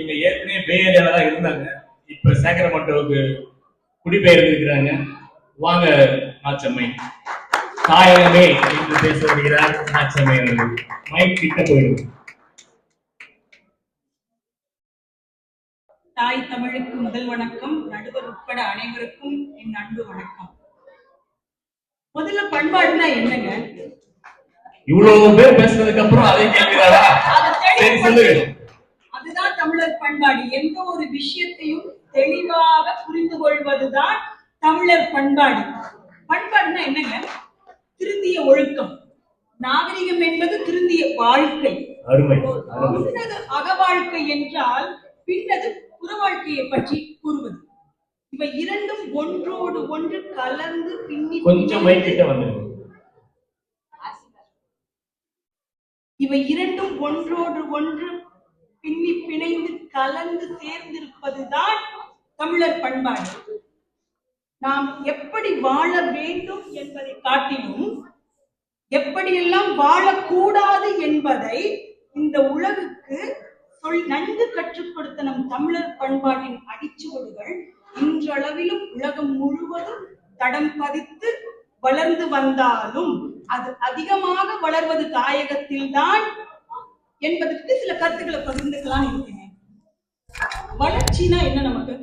இவங்க ஏற்கனவே பே ஏரியால தான் இருந்தாங்க. இப்ப சேக்கரமட்டோவுக்கு குடிபெயர்ந்திருக்கிறாங்க வாங்க நாச்சம்மை. தாயகமே என்று பேச வருகிறார் நாச்சம்மை அவர்கள். மைக் கிட்ட போயிடும். தாய் தமிழுக்கு முதல் வணக்கம். நடுவர் உட்பட அனைவருக்கும் என் அன்பு வணக்கம். முதல்ல பண்பாடுனா என்னங்க? இவ்வளவு பேர் பேசுனதுக்கு அப்புறம் அதே கேட்கிறாரா? சரி சொல்லுங்க. தமிழர் பண்பாடு எந்த ஒரு விஷயத்தையும் தெளிவாக புரிந்து கொள்வதுதான் தமிழர் பண்பாடு. பண்பாடுனா என்னங்க? திருந்திய ஒழுக்கம். நாகரிகம் என்பது திருந்திய வாழ்க்கை. முன்னது அகவாழ்க்கை என்றால் பின்னது புற வாழ்க்கையை பற்றி கூறுவது. இவை இரண்டும் ஒன்றோடு ஒன்று கலந்து பின்னி கொஞ்சம் இவை இரண்டும் ஒன்றோடு ஒன்று பின்னி பிணைந்து கலந்து சேர்ந்திருப்பதுதான் தமிழர் பண்பாடு. நாம் எப்படி வாழ வேண்டும் என்பதை காட்டிலும் எப்படியெல்லாம் வாழக்கூடாது என்பதை இந்த உலகுக்கு சொல் நன்கு கற்றுக் கொடுத்த நம் தமிழர் பண்பாட்டின் அடிச்சுவடுகள் இன்றளவிலும் உலகம் முழுவதும் தடம் பதித்து வளர்ந்து வந்தாலும் அது அதிகமாக வளர்வது தாயகத்தில்தான் என்பதற்கு சில கருத்துக்களை பகிர்ந்துக்கலாம் இருக்கிறேன் வளர்ச்சினா என்ன நமக்கு?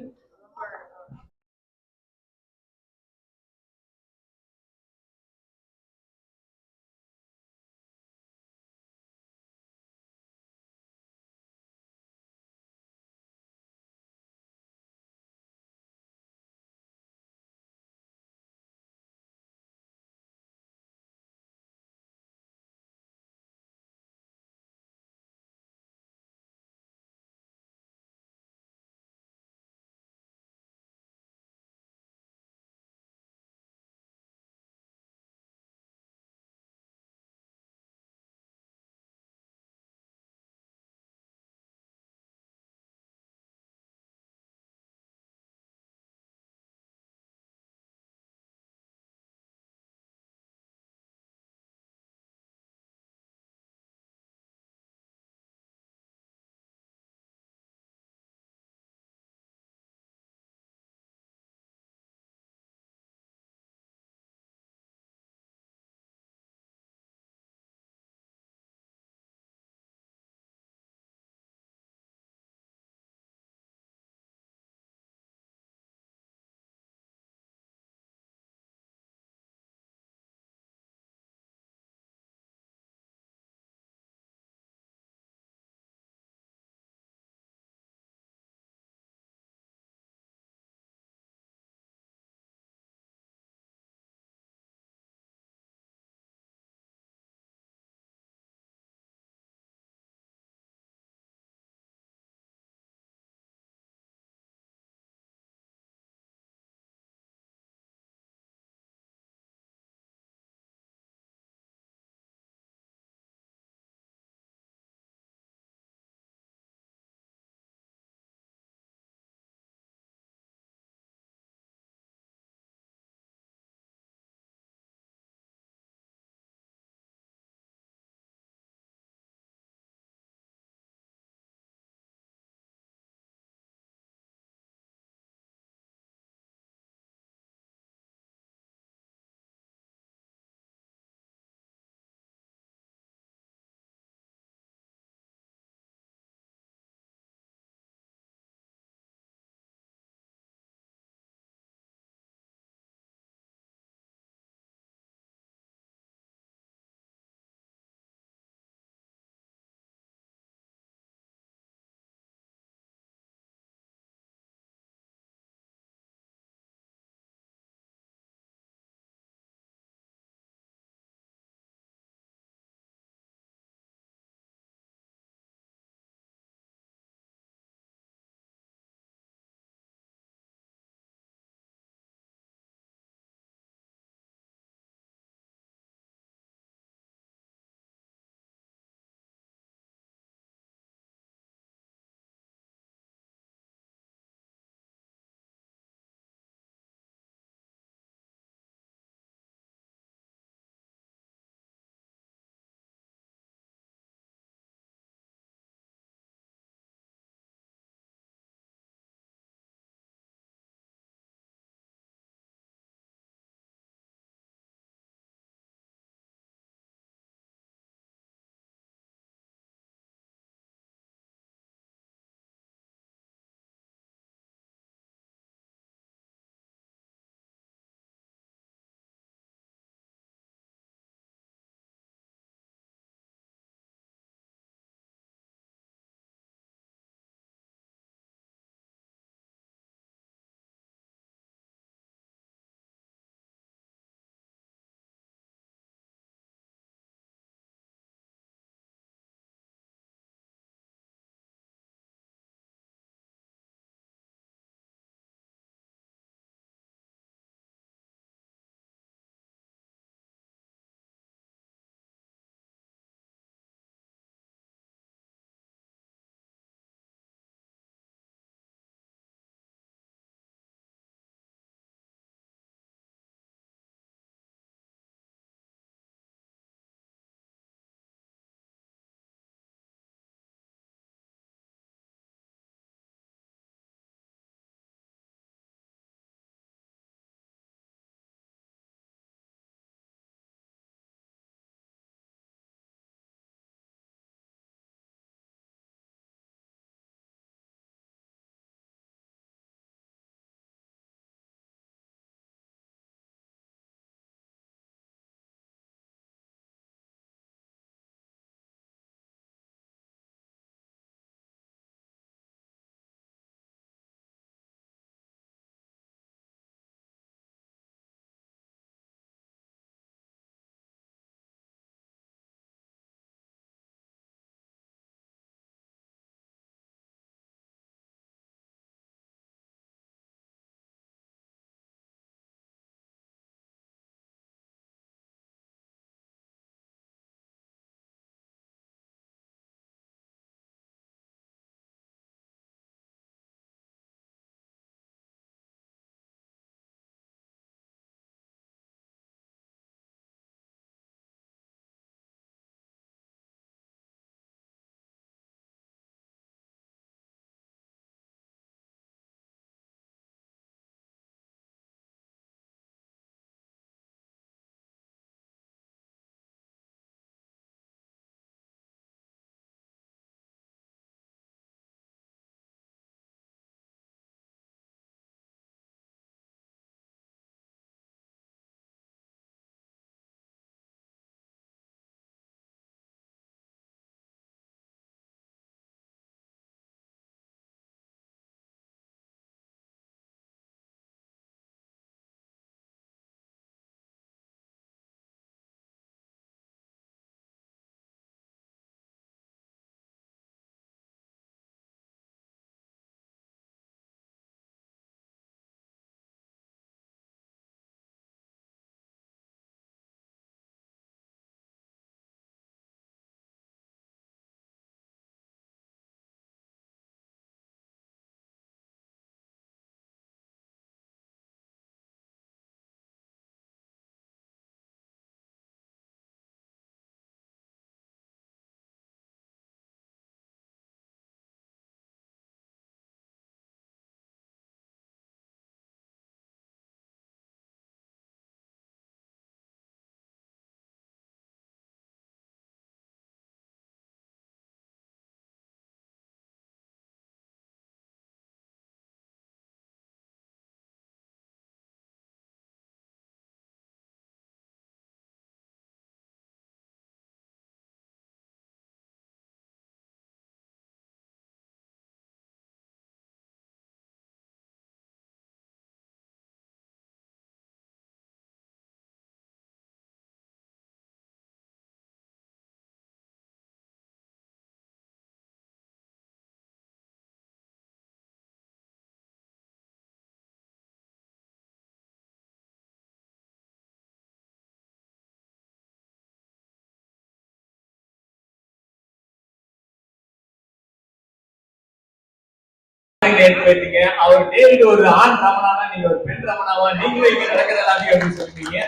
வார்த்தைகளை எடுத்து அவர் டேவிட் ஒரு ஆண் ரமணானா நீங்க ஒரு பெண் ரமணாவா? நீங்களே இங்க நடக்கிற எல்லாத்தையும் அப்படின்னு சொல்லிட்டீங்க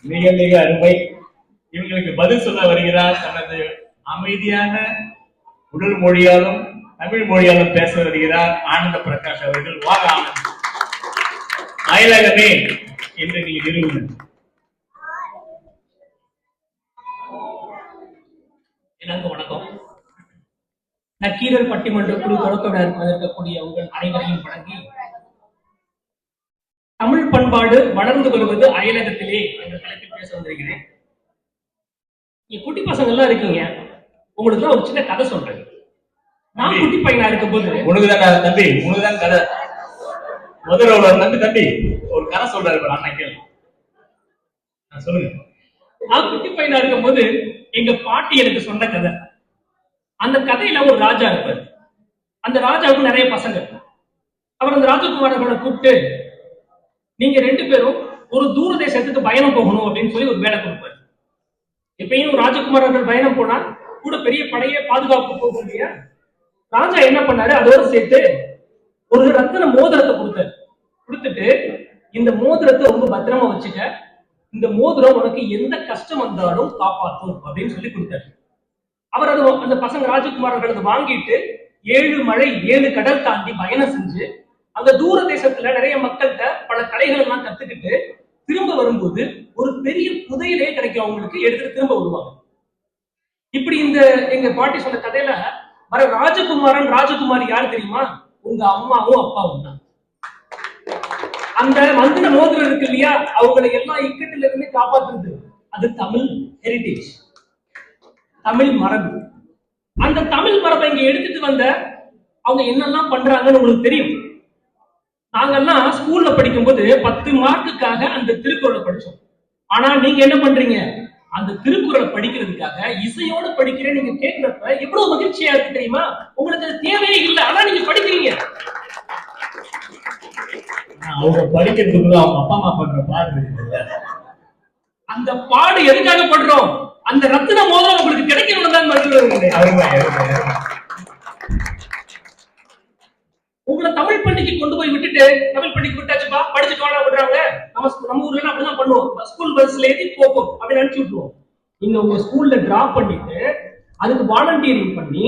மிக மிக அருமை. இவங்களுக்கு பதில் சொல்ல வருகிறார். தனது அமைதியான உடல் மொழியாலும் தமிழ் மொழியாலும் பேச வருகிறார் ஆனந்த பிரகாஷ் அவர்கள். வாக ஆனந்த். அயலகமே என்று நீங்க நிறுவனம் எனக்கு வணக்கம். நக்கீரர் பட்டிமன்ற குழு தொடக்க விழா இருக்கக்கூடிய உங்கள் அனைவரையும் வணங்கி தமிழ் பண்பாடு வளர்ந்து வருவது அயலகத்திலே என்ற தலைப்பில் பேச வந்திருக்கிறேன். இங்க குட்டி பசங்க எல்லாம் இருக்கீங்க. உங்களுக்கு தான் ஒரு சின்ன கதை சொல்றேன். நான் குட்டி பையனா இருக்கும்போது உனக்குதான் கதை தம்பி உனக்குதான் கதை. முதல்ல ஒரு தம்பி தம்பி ஒரு கதை சொல்றாரு அண்ணன் கேளு. ஆ, சொல்லுங்க. நான் குட்டி பையனா இருக்கும்போது எங்க பாட்டி எனக்கு சொன்ன கதை. அந்த கதையில ஒரு ராஜா இருப்பார். அந்த ராஜாவுக்கு நிறைய பசங்க அவர் அந்த ராஜகுமாரர்களை கூப்பிட்டு நீங்க ரெண்டு பேரும் ஒரு தூர தேசத்துக்கு பயணம் போகணும் அப்படின்னு சொல்லி ஒரு வேலை கொடுப்பாரு. எப்பயும் ராஜகுமாரர்கள் பயணம் போனா கூட பெரிய படையே பாதுகாப்பு போக முடியா ராஜா என்ன பண்ணாரு? அதோட சேர்த்து ஒரு ரத்தன மோதிரத்தை கொடுத்தாரு. கொடுத்துட்டு இந்த மோதிரத்தை ரொம்ப பத்திரமா வச்சுக்க. இந்த மோதிரம் உனக்கு எந்த கஷ்டம் வந்தாலும் காப்பாத்தும் அப்படின்னு சொல்லி கொடுத்தாரு. அவர் அது அந்த பசங்க ராஜகுமாரர்கள் அதை வாங்கிட்டு ஏழு மழை ஏழு கடல் தாண்டி பயணம் செஞ்சு அந்த தூர தேசத்துல நிறைய மக்கள்கிட்ட பல கலைகள் எல்லாம் கத்துக்கிட்டு திரும்ப வரும்போது ஒரு பெரிய புதையலே கிடைக்கும் அவங்களுக்கு எடுத்துட்டு திரும்ப வருவாங்க. இப்படி இந்த எங்க பாட்டி சொன்ன கதையில வர ராஜகுமாரன் ராஜகுமாரி யாரு தெரியுமா? உங்க அம்மாவும் அப்பாவும் தான். அந்த மந்திர மோதிரம் இருக்கு இல்லையா? அவங்களை எல்லாம் இக்கட்டில இருந்து காப்பாத்துறது. அது தமிழ் ஹெரிட்டேஜ் தமிழ் மரபு. அந்த தமிழ் மரபை இங்க எடுத்துட்டு வந்த அவங்க என்னெல்லாம் பண்றாங்கன்னு உங்களுக்கு தெரியும். நாங்கெல்லாம் ஸ்கூல்ல படிக்கும்போது பத்து மார்க்குக்காக அந்த திருக்குறளை படிச்சோம். ஆனா நீங்க என்ன பண்றீங்க? அந்த திருக்குறளை படிக்கிறதுக்காக இசையோட படிக்கிறேன் நீங்க கேட்கிறப்ப எவ்வளவு மகிழ்ச்சியா இருக்கு தெரியுமா? உங்களுக்கு அது தேவையே இல்லை. ஆனா நீங்க படிக்கிறீங்க. அவங்க படிக்கிறதுக்குள்ள அவங்க அப்பா அம்மா பண்ற பாடு அந்த பாடு எதுக்காக படுறோம்? அந்த ரத்தின மோதிரம் உங்களுக்கு கிடைக்கணும் தான் உங்களை தமிழ் பள்ளிக்கு கொண்டு போய் விட்டுட்டு தமிழ் பள்ளிக்கு விட்டாச்சுப்பா படிச்சுட்டு வாடா விடுறாங்க. நம்ம நம்ம ஊர்ல அப்படிதான் பண்ணுவோம். ஸ்கூல் பஸ்ல ஏறி போகும் அப்படின்னு அனுப்பிச்சு விட்டுருவோம். நீங்க உங்க ஸ்கூல்ல டிராப் பண்ணிட்டு அதுக்கு வாலண்டியரிங் பண்ணி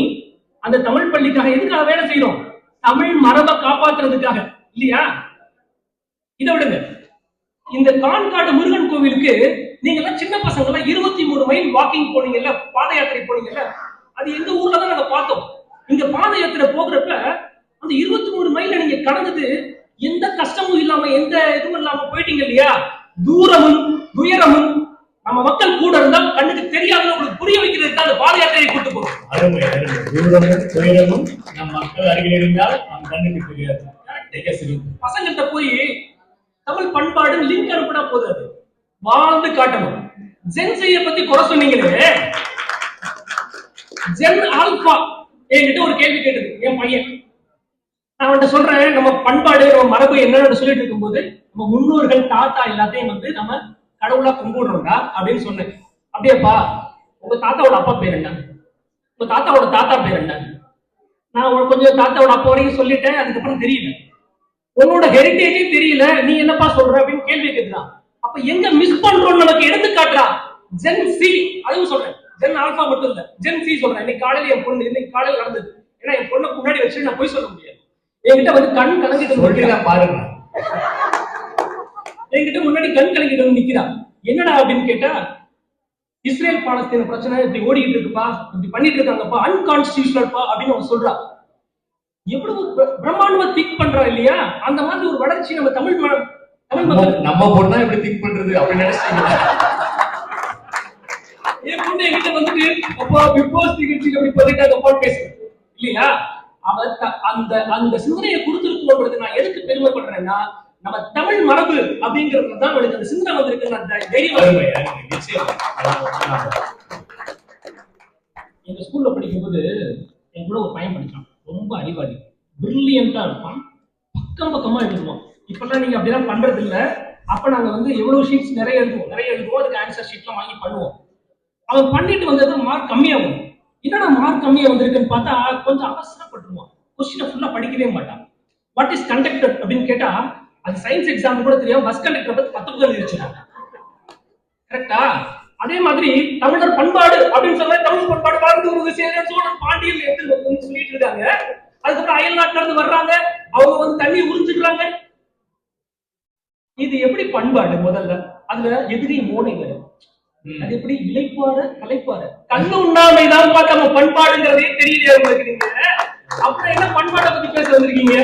அந்த தமிழ் பள்ளிக்காக எதுக்காக வேலை செய்யறோம்? தமிழ் மரபை காப்பாத்துறதுக்காக. இல்லையா? இதை விடுங்க. இந்த கான்காடு முருகன் கோவிலுக்கு நீங்க எல்லாம் சின்ன பசங்க எல்லாம் இருபத்தி மூணு மைல் வாக்கிங் போனீங்கல்ல பாத யாத்திரை போனீங்கல்ல அது எங்க ஊர்ல தான் நாங்க பார்த்தோம். இங்க பாத யாத்திரை போகிறப்ப அந்த இருபத்தி மூணு மைல நீங்க கடந்தது எந்த கஷ்டமும் இல்லாம எந்த இதுவும் இல்லாம போயிட்டீங்க இல்லையா? தூரமும் துயரமும் நம்ம மக்கள் கூட இருந்தா கண்ணுக்கு தெரியாத உங்களுக்கு புரிய வைக்கிறதுக்கு அந்த பாத யாத்திரையை கூட்டு போறோம். அருமை அருமை. தூரமும் துயரமும் நம் மக்கள் அருகில் இருந்தால் நம் கண்ணுக்கு தெரியாது. பசங்கள்கிட்ட போய் தமிழ் பண்பாடு லிங்க் அனுப்பினா போதும் அது. வாழ்ந்து காட்டணும். ஜென் செய்ய பத்தி குறை சொன்னீங்களே? ஜென் ஆல்பா என்கிட்ட ஒரு கேள்வி கேட்டது என் பையன். நான் அவன்கிட்ட சொல்றேன் நம்ம பண்பாடு நம்ம மரபு என்னன்னு சொல்லிட்டு இருக்கும்போது நம்ம முன்னோர்கள் தாத்தா எல்லாத்தையும் வந்து நம்ம கடவுளா கும்பிடுறோம்டா அப்படின்னு சொன்னேன். அப்படியேப்பா உங்க தாத்தாவோட அப்பா பேர் என்ன? உங்க தாத்தாவோட தாத்தா பேர் என்ன? நான் உனக்கு கொஞ்சம் தாத்தாவோட அப்பா வரைக்கும் சொல்லிட்டேன் அதுக்கப்புறம் தெரியல உன்னோட ஹெரிட்டேஜே தெரியல நீ என்னப்பா சொல்ற அப்படின்னு கேள்வி கேட்கிறான் அப்ப எங்க மிஸ் பண்றோம் நமக்கு எடுத்து காட்டுறான் ஜென் சி அதுவும் சொல்றேன். ஜென் ஆல்பா மட்டும் இல்ல. ஜென் சி சொல்றேன். இன்னைக்கு காலையில என் பொண்ணு இன்னைக்கு காலையில நடந்தது. ஏன்னா என் பொண்ணை முன்னாடி வச்சு நான் போய் சொல்ல முடியாது. என்கிட்ட வந்து கண் கலங்கிட்டு பாருங்க. என்கிட்ட முன்னாடி கண் கலங்கிட்டு வந்து நிக்கிறா. என்னடா அப்படின்னு கேட்டா இஸ்ரேல் பாலஸ்தீன பிரச்சனை இப்படி ஓடிக்கிட்டு இருக்குப்பா இப்படி பண்ணிட்டு இருக்காங்கப்பா அன்கான்ஸ்டியூஷனல்ப்பா அப்படின்னு அவன் சொல்றா. எவ்வளவு பிர- பிரம்மாண்டமா திங்க் பண்றா இல்லையா? அந்த மாதிரி ஒரு வளர்ச்சி நம்ம தமிழ் தமிழ் மக்கள் நம்ம- பொண்ணா இப்படி திங்க் பண்றது அப்படி நினைச்சிட்டீங்களா? என் பொண்ணு என்கிட்ட வந்துட்டு அப்பா பிக் பாஸ் நிகழ்ச்சிக்கு அப்படி பண்ணிட்டாங்க அப்பா பேசுறேன் இல்லையா? அவ அந்த அந்த சிந்தனையை கொடுத்துருக்கோன்றது நான் எதுக்கு பெருமைப்படுறேன்னா நம்ம தமிழ் மரபு அப்படிங்கிறது தான் அவளுக்கு அந்த சிந்தனை வந்திருக்கு நான் தை- தைரியமா எங்க ஸ்கூல்ல படிக்கும்போது என் கூட ஒரு பையன் படிச்சான். ரொம்ப அறிவாளி. பிரில்லியண்டா இருப்பான். பக்கம் பக்கமா எழுதுவான் இப்பெல்லாம் நீங்க அப்படிலாம் பண்றது இல்ல அப்ப நாங்க வந்து எவ்வளவு ஷீட்ஸ் நிறைய எழுதுவோம். நிறைய எழுதுவோம். அதுக்கு ஆன்சர் ஷீட்லாம் வாங்கி பண்ணுவோம். அவன் பண்ணிட்டு வந்தது மார்க் கம்மியாகும். என்னடா மார்க் கம்மியா வந்திருக்குன்னு பார்த்தா கொஞ்சம் அவசரப்பட்டுருவான். கொஸ்டினை ஃபுல்லா படிக்கவே மாட்டான். வாட் இஸ் கண்டக்டர் அப்படின்னு கேட்டா அது சயின்ஸ் எக்ஸாம் கூட தெரியும் பஸ் கண்டக்டர் பத்தி பத்து புத்தகம் இருந்துச்சு கரெக்டா அதே மாதிரி தமிழர் பண்பாடு அப்படின்னு சொன்னா தமிழ் பண்பாடு வாழ்ந்து ஒரு சேரன் சோழன் பாண்டியன் எடுத்து சொல்லிட்டு இருக்காங்க. அதுக்கப்புறம் அயல் நாட்டுல இருந்து வர்றாங்க. அவங்க வந்து தண்ணி உறிஞ்சுக்கிறாங்க இது எப்படி பண்பாடு முதல்ல? அதுல எதிரி மோனை. அது எப்படி இளைப்பாற கலைப்பாற கண்ணு உண்ணாமை தான் பார்க்காம பண்பாடுங்கிறதே தெரியல உங்களுக்கு நீங்க? அப்புறம் என்ன பண்பாடை பத்தி பேச வந்திருக்கீங்க?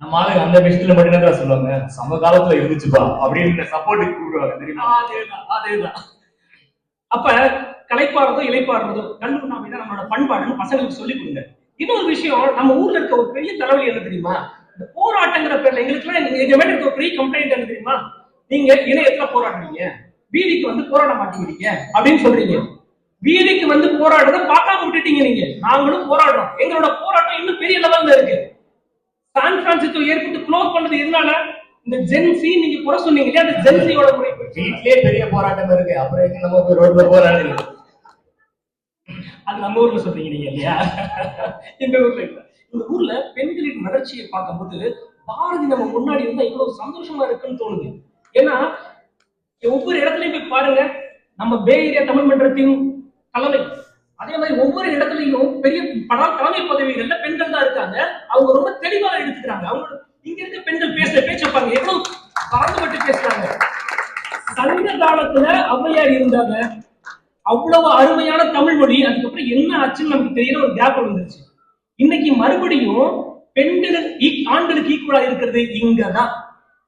நம்ம ஆளு அந்த விஷயத்துல மட்டும் தான் சொல்லுவாங்க. சம காலத்துல இருந்துச்சுப்பா அப்படின்னு சப்போர்ட் கூப்பிடுவாங்க தெரியுமா? அதேதான் அதேதான். அப்ப கலைப்பாடுறதோ இலைப்பாடுறதோ கண்ணு உண்ணாமை தான் நம்மளோட பண்பாடுன்னு பசங்களுக்கு சொல்லி கொடுங்க. இன்னொரு விஷயம் நம்ம ஊர்ல இருக்க ஒரு பெரிய தலைவலி என்ன தெரியுமா? இந்த போராட்டங்கிற பேர்ல எங்களுக்குலாம் எங்க- எங்க மேல இருக்க ஒரு பெரிய கம்ப்ளைண்ட் என்ன தெரியுமா? நீங்க இணையத்துல போராடுறீங்க. வீதிக்கு வந்து போராட மாட்டேங்கிறீங்க அப்படின்னு சொல்றீங்க. வீதிக்கு வந்து போராடுறத பார்க்காம விட்டுட்டீங்க நீங்க. நாங்களும் போராடுறோம். எங்களோட போராட்டம் இன்னும் பெரிய லெவல்ல இருக்கு. சான் பிரான்சிஸ்கோ ஏற்பட்டு க்ளோஸ் பண்ணது எதனால? இந்த ஜென்சி நீங்க குறை சொன்னீங்க. இல்லையா அந்த ஜென்சியோட முறை வீட்லயே பெரிய போராட்டம் இருக்கு. அப்புறம் எங்க நம்ம போய் ரோட்ல போராடுறது? அது நம்ம ஊர்ல சொல்றீங்க நீங்க இல்லையா? இந்த ஊர்ல இல்ல. இந்த ஊர்ல பெண்களின் வளர்ச்சியை பார்க்கும்போது பாரதி நம்ம முன்னாடி இருந்தா இவ்வளவு சந்தோஷமா இருக்குன்னு தோணுது. ஏன்னா ஒவ்வொரு இடத்துலயும் போய் பாருங்க. நம்ம பே ஏரியா தமிழ் மன்றத்தின் தலைமை அதே மாதிரி ஒவ்வொரு இடத்துலயும் பெரிய பல தலைமை பதவிகள்ல பெண்கள் தான் இருக்காங்க. அவங்க ரொம்ப தெளிவா எடுத்துக்கிறாங்க. அவங்க இங்க இருக்க பெண்கள் பேசுற பேச்ச பாருங்க எவ்வளவு பறந்துபட்டு பேசுறாங்க. சங்க காலத்துல ஔவையார் இருந்தாங்க. அவ்வளவு அருமையான தமிழ் மொழி. அதுக்கப்புறம் என்ன ஆச்சுன்னு நமக்கு தெரியல. ஒரு கேப் வந்துருச்சு. இன்னைக்கு மறுபடியும் பெண்கள் ஆண்களுக்கு ஈக்குவலா இருக்கிறது இங்கதான்.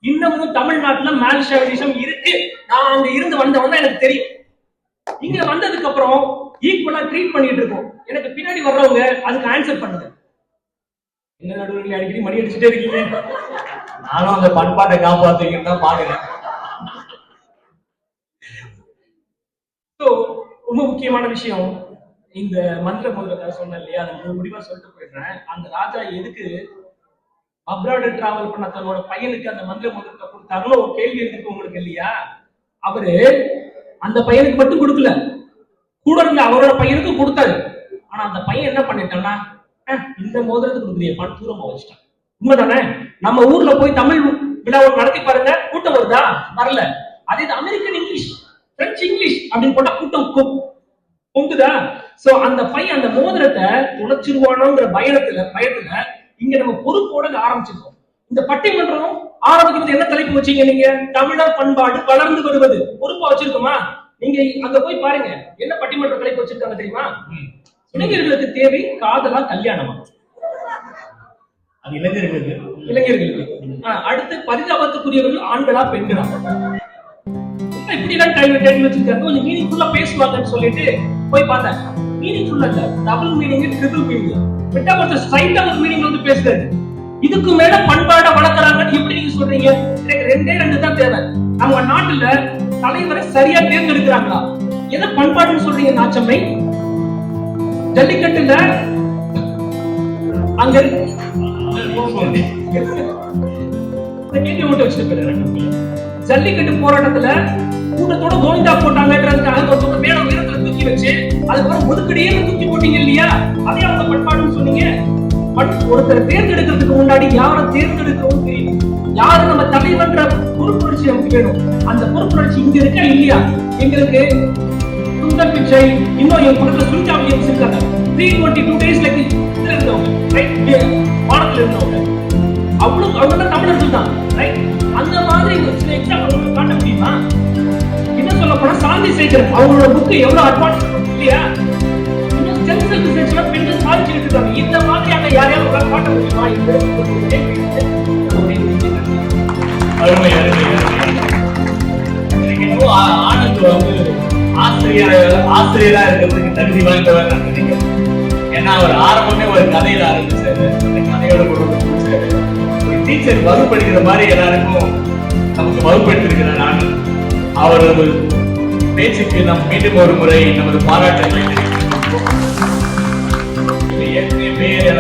இன்னமும் தமிழ்நாட்டுல மேல் இருக்கு. நான் அங்க இருந்து வந்தவன் தான் எனக்கு தெரியும். இங்க வந்ததுக்கு அப்புறம் ஈக்குவலா ட்ரீட் பண்ணிட்டு இருக்கோம் எனக்கு பின்னாடி வர்றவங்க அதுக்கு ஆன்சர் பண்ணுங்க. என்ன நடுவில் அடிக்கடி மணி அடிச்சுட்டே இருக்கீங்க? நானும் அந்த பண்பாட்டை காப்பாத்துங்கன்னு தான் பாக்குறேன் ஸோ ரொம்ப முக்கியமான விஷயம். இந்த மந்திர முதல்ல சொன்னேன் இல்லையா? அதை முடிவா சொல்லிட்டு போயிடுறேன். அந்த ராஜா எதுக்கு அப்ராடு டிராவல் பண்ண தன்னோட பையனுக்கு அந்த மந்திர முதலத்தை கொடுத்தாருன்னு ஒரு கேள்வி இருக்கு உங்களுக்கு இல்லையா? அவரு அந்த பையனுக்கு மட்டும் கொடுக்கல. கூட இருந்த அவரோட பையனுக்கு கொடுத்தாரு. ஆனா அந்த பையன் என்ன பண்ணிட்டான்னா இந்த மோதிரத்துக்கு கொடுக்குறியப்பான்னு தூரமா வச்சுட்டான். உண்மைதானே? நம்ம ஊர்ல போய் தமிழ் விழாவை நடத்தி பாருங்க கூட்டம் வருதா? வரல. அதே இது அமெரிக்கன் இங்கிலீஷ் பிரெஞ்சு இங்கிலீஷ் அப்படின்னு போட்டா கூட்டம் பொங்குதா? சோ அந்த பையன் அந்த மோதிரத்தை துணைச்சிருவானோங்கிற பயணத்துல பயத்துல இங்க நம்ம பொறுப்போட ஆரம்பிச்சிருக்கோம். இந்த பட்டிமன்றம் ஆரம்பிக்கிறது என்ன தலைப்பு வச்சீங்க நீங்க? தமிழர் பண்பாடு வளர்ந்து வருவது. பொறுப்பா வச்சிருக்கோமா? நீங்க அங்க போய் பாருங்க. என்ன பட்டிமன்ற தலைப்பு வச்சிருக்காங்க தெரியுமா. இளைஞர்களுக்கு தேவை காதலா கல்யாணமா? அது இளைஞர்களுக்கு. இளைஞர்களுக்கு. அடுத்து பரிதாபத்துக்குரியவர்கள் ஆண்களா பெண்களா? இப்படி எல்லாம் டைம் டைம் வச்சிருக்காங்க. கொஞ்சம் மீனிங்ஃபுல்லா பேசுவாங்கன்னு சொல்லிட்டு போய் பார்த்தேன். மீனிங்ஃபுல்லா இல்ல. டபுள் மீனிங் ட்ரிபிள் மீனிங் கொஞ்சம் ஸ்ட்ரைட்டா ஒரு மீனிங் வந்து பேசுறாரு இதுக்கு மேல பண்பாட வளர்க்கறாங்கன்னு எப்படி நீங்க சொல்றீங்க? எனக்கு ரெண்டே ரெண்டு தான் தேவை. நம்ம நாட்டுல தலைவரை சரியா தேர்ந்தெடுக்கிறாங்களா? எதை பண்பாடுன்னு சொல்றீங்க நாச்சம்மை? ஜல்லிக்கட்டுல அங்க கேள்வி மட்டும் வச்சுட்டு ஜல்லிக்கட்டு போராட்டத்துல கூட்டத்தோட கோவிந்தா போட்டாங்கன்றதுக்காக கொஞ்சம் மேல உயரத்துல தூக்கி வச்சு அதுக்கப்புறம் ஒதுக்கடியே தூக்கி போட்டீங்க இல்லையா? அதே அவங்க பண்பாடுன்னு சொன்னீங்க. பட் ஒருத்தரை தேர்ந்தெடுக்கிறதுக்கு முன்னாடி யாரை தேர்ந்தெடுக்கவும் தெரியும். யாரு நம்ம தலைவன்ற பொறுப்புணர்ச்சி நமக்கு வேணும். அந்த பொறுப்புணர்ச்சி இங்க இருக்கா இல்லையா? எங்களுக்கு சுந்தர் பிச்சை இன்னும் என் பக்கத்துல சுனிதா வில்லியம்ஸ் இருக்காங்க த்ரீ டுவெண்ட்டி டூ டேஸ்ல இதுல இருந்தவங்க ரைட் வானத்துல இருந்தவங்க. அவ்வளவு அவ்வளவு தமிழர்கள் தான் ரைட் அந்த மாதிரி ஒரு சில எக்ஸாம்பிள் காட்ட முடியுமா? என்ன சொல்ல போனா சாந்தி சேகர் அவங்களோட புக்கு எவ்வளவு அட்வான்ஸ் இல்லையா? இன்னும் ஸ்டெம் செல் ரிசர்ச்ல பெண்கள் சாதிச்சுட்டு இருக்காங்க. இந்த மாதிரி அங்க யாரையாவது காட்ட முடியுமா? ஆசிரியர் ஆசிரியரா இருக்கிறதுக்கு தகுதி வாய்ந்தவர் நான் நினைக்கிறேன். ஏன்னா அவர் ஆரம்பமே ஒரு கதையில ஆரம்பிச்சாரு. அந்த கதையோட கொண்டு ஒரு டீச்சர் வகுப்படுகிற மாதிரி எல்லாருக்கும் நமக்கு வகுப்படுத்திருக்கிறார் நான். அவரது பேச்சுக்கு நாம் மீண்டும் ஒரு முறை நமது பாராட்டுகளை தெரிவிக்கிறோம் எத்தனை இது ஏற்கனவே பேர்